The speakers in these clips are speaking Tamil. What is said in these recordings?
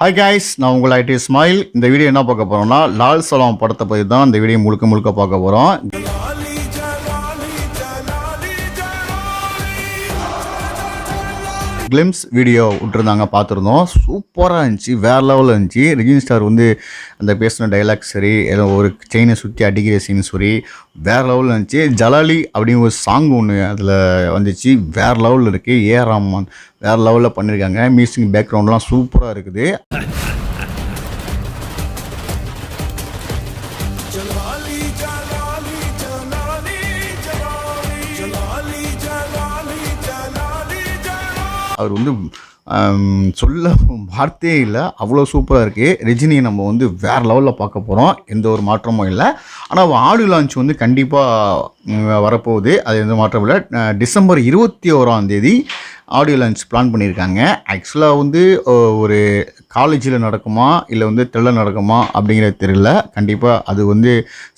ஹாய் guys நான் உங்கள் ஐடி ஸ்மைல் இந்த வீடியோ என்ன பார்க்க போகிறோம்னா லால் சலாம் படத்தை பற்றி தான் இந்த வீடியோ முழுக்க முழுக்க பார்க்க போகிறோம் கிளிம்ஸ் வீடியோ விட்டுருந்தாங்க பார்த்துருந்தோம். சூப்பராக இருந்துச்சு வேறு லெவலில் இருந்துச்சு. ரஜினி ஸ்டார் வந்து அந்த பேசின டைலாக் சரி ஒரு செயினை சுற்றி அடிக்கிற சீன் சரி வேறு லெவலில் இருந்துச்சு. ஜலாலி அப்படின்னு ஒரு சாங் ஒன்று அதில் வந்துச்சு. வேறு லெவலில் இருக்குது ஏ ராமான் வேறு லெவலில் பண்ணியிருக்காங்க மியூசிக் பேக்ரவுண்ட்லாம் சூப்பராக இருக்குது. ஜலாலி அவர் வந்து சொல்ல வார்த்தையே இல்லை. அவ்வளோ சூப்பராக இருக்குது ரஜினியை நம்ம வந்து வேறு லெவலில் பார்க்க போகிறோம் எந்த ஒரு மாற்றமும் இல்லை. ஆனால் ஆடியோ லான்ச் வந்து கண்டிப்பாக வரப்போகுது. அது எந்த மாற்றமும் இல்லை. டிசம்பர் இருபத்தி ஓராம் தேதி ஆடியோ லான்ச் பிளான் பண்ணியிருக்காங்க. ஆக்சுவலாக வந்து ஒரு காலேஜில் நடக்குமா இல்லை வந்து தெல்ல நடக்குமா அப்படிங்கிறது தெரியல. கண்டிப்பாக அது வந்து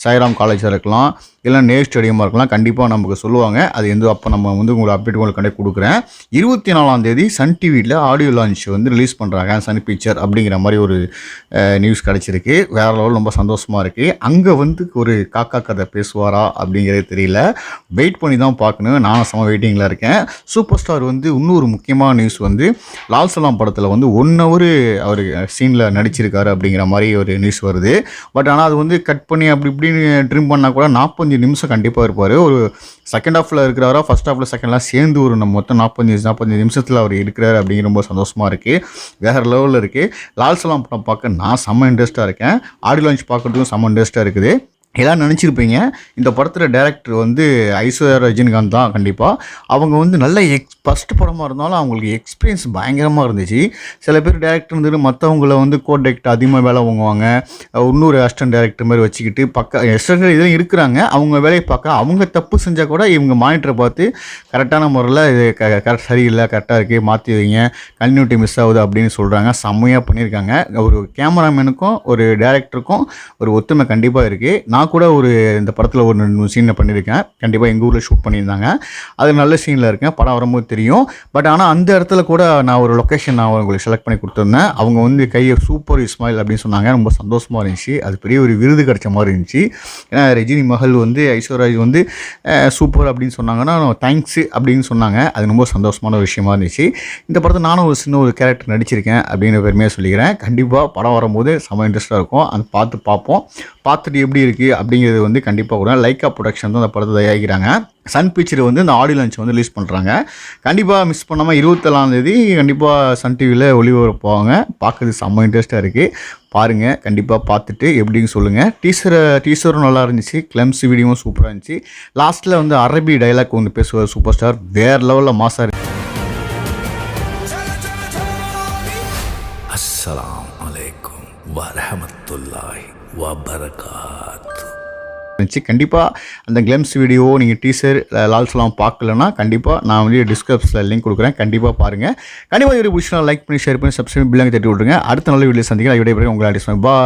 சாய்ராம் காலேஜாக இருக்கலாம் இல்லை நேர் ஸ்டேடியமாக இருக்கலாம். கண்டிப்பாக நமக்கு சொல்லுவாங்க. அது எந்த அப்போ நம்ம வந்து உங்களுக்கு அப்டேட் உங்களுக்கு கண்டிப்பாக கொடுக்குறேன். இருபத்தி நாலாம் தேதி சன் டிவியில் ஆடியோ லான்ச் வந்து ரிலீஸ் பண்ணுறாங்க சன் பிக்சர் அப்படிங்கிற மாதிரி ஒரு நியூஸ் கிடச்சிருக்கு. வேற லெவல் ரொம்ப சந்தோஷமாக இருக்குது அங்கே வந்து ஒரு காக்கா கதை பேசுவாரா அப்படிங்கிறது தெரியல. வெயிட் பண்ணி தான் பார்க்கணும். நானும் செம வெயிட்டிங்கில் இருக்கேன். சூப்பர் ஸ்டார் வந்து இன்னொரு முக்கியமான நியூஸ் வந்து லால் சலாம் படத்தில் வந்து ஒன் ஹவர் அவர் சீனில் நடிச்சிருக்காரு அப்படிங்கிற மாதிரி ஒரு நியூஸ் வருது. பட் ஆனால் அது வந்து கட் பண்ணி அப்படி இப்படின்னு ட்ரிம் பண்ணால் கூட நாற்பத்தஞ்சு நிமிஷம் கண்டிப்பாக இருப்பார். ஒரு செகண்ட் ஹாஃபில் இருக்கிறாரா ஃபர்ஸ்ட் ஹாஃபில் செகண்ட்லாம் சேர்ந்து ஒரு நம்ம மொத்தம் நாற்பத்தஞ்சு நாற்பத்தஞ்சு நிமிஷத்தில் அவர் இருக்கிறார் அப்படிங்கிற ரொம்ப சந்தோஷமாக இருக்குது வேறு லெவலில் இருக்குது லால் சலாம் படம் பார்க்க நான் செம்ம இன்ட்ரெஸ்ட்டாக இருக்கேன். ஆடியோ லான்ச் பார்க்குறதுக்கும் செம்ம இன்ட்ரெஸ்ட்டாக இருக்குது. எல்லாம் நினச்சிருப்பீங்க. இந்த படத்தில் டேரக்டர் வந்து ஐஸ்வர்யா ரஜினிகாந்த் தான் கண்டிப்பாக அவங்க வந்து நல்ல எக்ஸ் ஃபஸ்ட் படமாக இருந்தாலும் அவங்களுக்கு எக்ஸ்பீரியன்ஸ் பயங்கரமாக இருந்துச்சு. சில பேர் டேரக்டர் வந்துட்டு மற்றவங்கள வந்து கோ டேரக்டர் அதிகமாக வேலை வாங்குவாங்க. இன்னொரு அஸ்டன் டேரக்டர் மாதிரி வச்சுக்கிட்டு பக்க எஸ்டர்கள் இதெல்லாம் இருக்கிறாங்க. அவங்க வேலையை பார்க்க அவங்க தப்பு செஞ்சால் கூட இவங்க மானிட்டரை பார்த்து கரெக்டான முறையில் இது க கரெக்ட் சரியில்லை கரெக்டாக இருக்குது மாற்றி வைங்க கன்யூட்டி மிஸ் ஆகுது அப்படின்னு சொல்கிறாங்க செம்மையாக பண்ணியிருக்காங்க. ஒரு கேமராமேனுக்கும் ஒரு டேரக்டருக்கும் ஒரு ஒத்துமை கண்டிப்பாக இருக்குது நான் கூட ஒரு இந்த படத்தில் ஒரு ரெண்டு சீனில் பண்ணியிருக்கேன். கண்டிப்பாக எங்கள் ஊரில் ஷூட் பண்ணியிருந்தாங்க. அது நல்ல சீனில் இருக்கேன். படம் வரும்போது தெரியும். பட் ஆனால் அந்த இடத்துல கூட நான் ஒரு லொக்கேஷன் நான் உங்களுக்கு செலக்ட் பண்ணி கொடுத்துருந்தேன். அவங்க வந்து கையை சூப்பர் இஸ்மாயில் அப்படின்னு சொன்னாங்க. ரொம்ப சந்தோஷமாக இருந்துச்சு. அது பெரிய ஒரு விருது கிடைச்ச மாதிரி இருந்துச்சு. ஏன்னா ரஜினி மகள் வந்து ஐஸ்வர்ராஜ் வந்து சூப்பர் அப்படின்னு சொன்னாங்கன்னா தேங்க்ஸு அப்படின்னு சொன்னாங்க. அது ரொம்ப சந்தோஷமான ஒரு விஷயமா இருந்துச்சு. இந்த படத்தை நானும் ஒரு சின்ன ஒரு கேரக்டர் நடிச்சிருக்கேன் அப்படின்னு பெருமையாக சொல்லிக்கிறேன். கண்டிப்பாக படம் வரும்போது செம இன்ட்ரெஸ்ட்டாக இருக்கும். அது பார்த்து பார்ப்போம். பார்த்துட்டு எப்படி இருக்குது அப்படிங்கிறது வந்து கண்டிப்பாக கூட லைக்கா ப்ரொடக்ஷன் வந்து அந்த படத்தை தயாரிக்கிறாங்க. சன் பிக்சர் வந்து இந்த ஆடியோ லஞ்ச் வந்து ரிலீஸ் பண்ணுறாங்க கண்டிப்பாக மிஸ் பண்ணாமல் இருபத்தேழாம் தேதி கண்டிப்பாக சன் டிவியில் ஒளிபரப்பாங்க பார்க்குறது செம்ம இன்ட்ரெஸ்ட்டாக இருக்குது பாருங்கள் கண்டிப்பாக பார்த்துட்டு எப்படின்னு சொல்லுங்கள் டீசரை டீசரும் நல்லா இருந்துச்சு. கிளம்ஸ் வீடியோவும் சூப்பராக இருந்துச்சு. லாஸ்ட்டில் வந்து அரபி டைலாக் வந்து பேசுவார் சூப்பர் ஸ்டார் வேறு லெவலில் மாசாக இருக்குது அஸ்லாம் வலைக்கும் வரமத்துல்லாய் இருந்துச்சு. கண்டிப்பாக அந்த கிளம்ஸ் வீடியோ நீங்கள் டீசர் லால்ஸ்லாம் பார்க்கலன்னா கண்டிப்பாக நான் வந்து டிஸ்கிரிப்ஷனில் லிங்க் கொடுக்குறேன். கண்டிப்பாக பாருங்கள் கண்டிப்பாக ஒரு விஷயம் லைக் பண்ணி ஷேர் பண்ணி சப்ஸ்கிரைப் பில்லாங்க தட்டி விட்ருங்க அடுத்த நல்ல வீடியோ சந்திக்கலாம். விடைபெறும் உங்களை பாய்